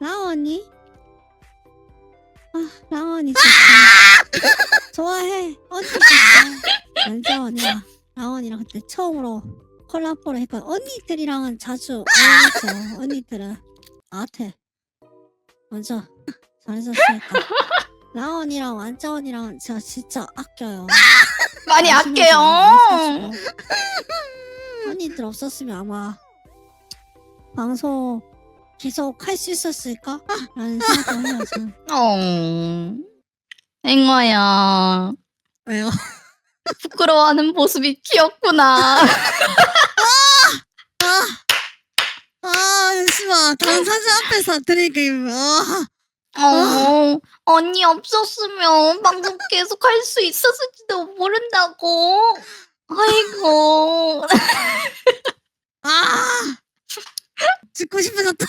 라원이? 아 라원이 진짜 좋아해. 언니 진짜. 안자원이랑 라원이랑 그때 처음으로 콜라보를 했거든. 언니들이랑은 자주 어울렸죠 언니들은. 나한테. 먼저 잘해줬으니까. 라원이랑 완자원이랑 제가 진짜 아껴요. 많이 아껴요. 언니들 없었으면 아마 방송 계속 할 수 있었을까? 라는 생각을 해요 저는 어. 앵어야. 왜요? 부끄러워하는 모습이 귀엽구나. 아 잠시만 당사자 앞에서 드리기 아, 어, 언니 없었으면 방송 계속 할 수 있었을지도 모른다고. 아이고. 아 듣고 싶어졌다